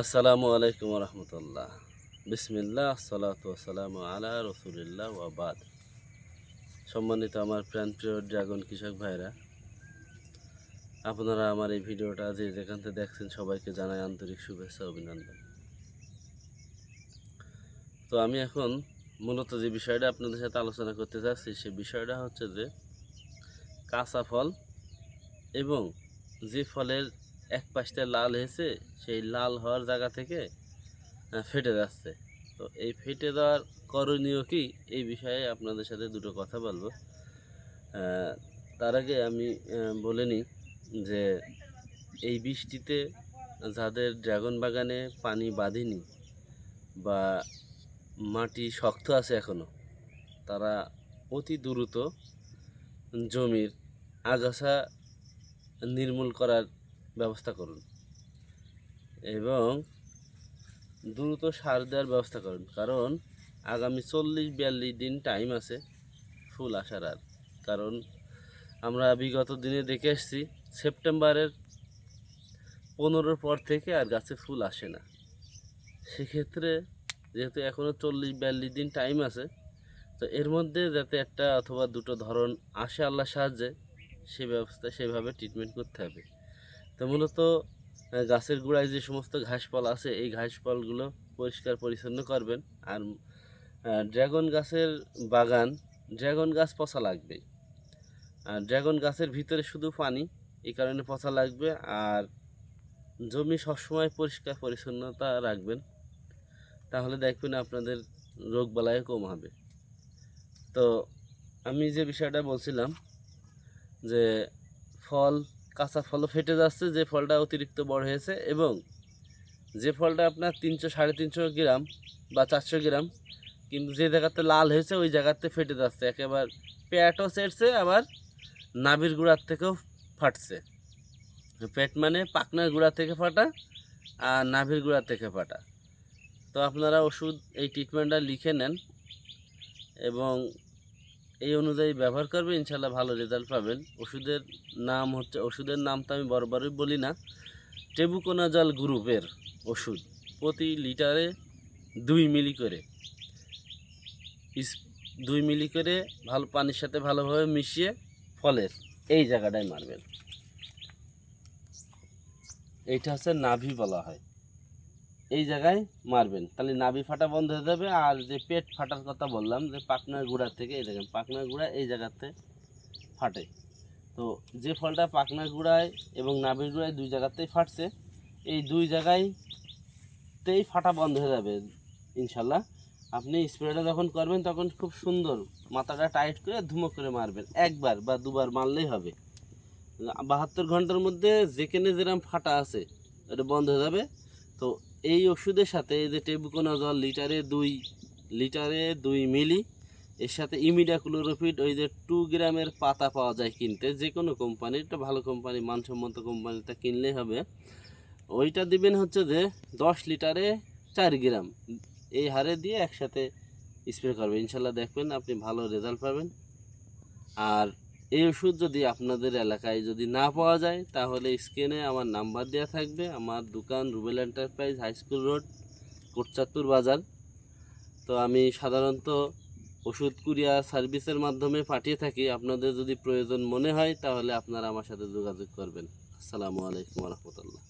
আসসালামু আলাইকুম রহমতুল্লাহ বিসমিল্লাহ সালাত সালাম আলা রসুলিল্লাহ ওয়াবাদ সম্মানিত আমার প্রাণপ্রিয় ড্রাগন কৃষক ভাইরা, আপনারা আমার এই ভিডিওটা যে যেখান থেকে দেখছেন সবাইকে জানাই আন্তরিক শুভেচ্ছা অভিনন্দন। তো আমি এখন মূলত যে বিষয়টা আপনাদের সাথে আলোচনা করতে চাচ্ছি, সে বিষয়টা হচ্ছে যে কাঁচা ফল এবং যে ফলের এক পাশটা লাল হয়েছে, সেই লাল হওয়ার জায়গা থেকে ফেটে যাচ্ছে। তো এই ফেটে দেওয়ার করণীয় কি? এই বিষয়ে আপনাদের সাথে দুটো কথা বলব। তার আগে আমি বলে নিই যে এই বৃষ্টিতে যাদের ড্রাগন বাগানে পানি বাঁধেনি বা মাটি শক্ত আছে এখনও, তারা অতি দ্রুত জমির আগাছা নির্মূল করার ব্যবস্থা করুন। এবং দ্রুত সার দেওয়ার ব্যবস্থা করুন। কারণ আগামী চল্লিশ বিয়াল্লিশ দিন টাইম আছে ফুল আসার আর। কারণ আমরা বিগত দিনে দেখে এসেছি, সেপ্টেম্বরের পনেরোর পর থেকে আর গাছে ফুল আসে না। সেক্ষেত্রে যেহেতু এখনও চল্লিশ বিয়াল্লিশ দিন টাইম আছে, তো এর মধ্যে যাতে একটা অথবা দুটো ধরন আসে আল্লাহর সাহায্যে, সে ব্যবস্থা, সেভাবে ট্রিটমেন্ট করতে হবে। তো মূলত গাছের গোড়ায় যে সমস্ত ঘাসপাল আছে, এই ঘাসপালগুলো পরিষ্কার পরিচ্ছন্ন করবেন। আর ড্রাগন গাছের বাগান, ড্রাগন গাছ পচা লাগবে। আর ড্রাগন গাছের ভিতরে শুধু পানি, এই কারণে পচা লাগবে। আর জমি সবসময় পরিষ্কার পরিচ্ছন্নতা রাখবেন, তাহলে দেখবেন আপনাদের রোগ বালাই কম হবে। তো আমি যে বিষয়টা বলছিলাম, যে ফল কাঁচা ফলও ফেটে যাচ্ছে, যে ফলটা অতিরিক্ত বড় হয়েছে এবং যে ফলটা আপনার তিনশো, সাড়ে তিনশো গ্রাম বা চারশো গ্রাম, কিন্তু যে জায়গাতে লাল হয়েছে, ওই জায়গাতে ফেটে যাচ্ছে। একেবারে পেটও সেটছে আবার নাভির গুঁড়ার থেকেও ফাটছে। পেট মানে পাকনার গুঁড়া থেকে ফাটা আর নাভির গুঁড়া থেকে ফাটা। তো আপনারা ওষুধ এই ট্রিটমেন্টটা লিখে নেন এবং এই অনুযায়ী ব্যবহার করবে ইনশাল্লাহ ভালো রেজাল্ট পাবেন। ওষুধের নাম হচ্ছে, ওষুধের নাম তো আমি বরাবরই বলি না, টেবুকোনাজল গ্রুপের ওষুধ, প্রতি লিটারে দুই মিলি করে। দুই মিলি করে ভালো, পানির সাথে ভালোভাবে মিশিয়ে ফলের, এই জায়গাটায় মারবেন। এইটা হচ্ছে নাভি বলা হয়। এই জায়গায় মারবেন। তাহলে নাভি ফাটা বন্ধ হয়ে যাবে আর যে পেট ফাটার কথা বললাম, যে পাকনার গুঁড়া থেকে, এই দেখেন পাকনার গুঁড়া এই জায়গাতে ফাটে। তো যে ফলটা পাকনার গুঁড়ায় এবং নাভির গুঁড়ায় দুই জায়গাতেই ফাটছে, এই দুই জায়গায়তেই ফাটা বন্ধ হয়ে যাবে, ইনশাল্লাহ। আপনি স্প্রেটা যখন করবেন, তখন খুব সুন্দর মাথাটা টাইট করে ধুমো করে মারবেন। একবার বা দুবার মারলেই হবে। বাহাত্তর ঘণ্টার মধ্যে যেখানে যেরকম ফাটা আছে এটা বন্ধ হয়ে যাবে। তো এই ওষুধের সাথে এই যে টেবুকোনাজল, লিটারে দুই লিটারে দুই মিলি, এর সাথে ইমিডাক্লোরোফিড ওই যে টু গ্রামের পাতা পাওয়া যায় কিনতে যে কোনো কোম্পানির একটা ভালো কোম্পানি মানসম্মত কোম্পানিটা কিনলেই হবে। ওইটা দিবেন হচ্ছে যে দশ লিটারে চার গ্রাম। এই হারে দিয়ে একসাথে স্প্রে করবে ইনশাল্লাহ দেখবেন আপনি ভালো রেজাল্ট পাবেন। আর এই ওষুধ যদি আপনাদের এলাকায় যদি না পাওয়া যায়, তাহলে স্ক্রিনে আমার নাম্বার দেওয়া থাকবে। আমার দোকান Rubel enterprise high school road, Kotchandpur বাজার। তো আমি সাধারণত ওষুধ কুরিয়া সার্ভিসের মাধ্যমে পাঠিয়ে থাকি। আপনাদের যদি প্রয়োজন মনে হয়, তাহলে আপনারা আমার সাথে যোগাযোগ করবেন। আসসালামু আলাইকুম রহমতুল্লাহ।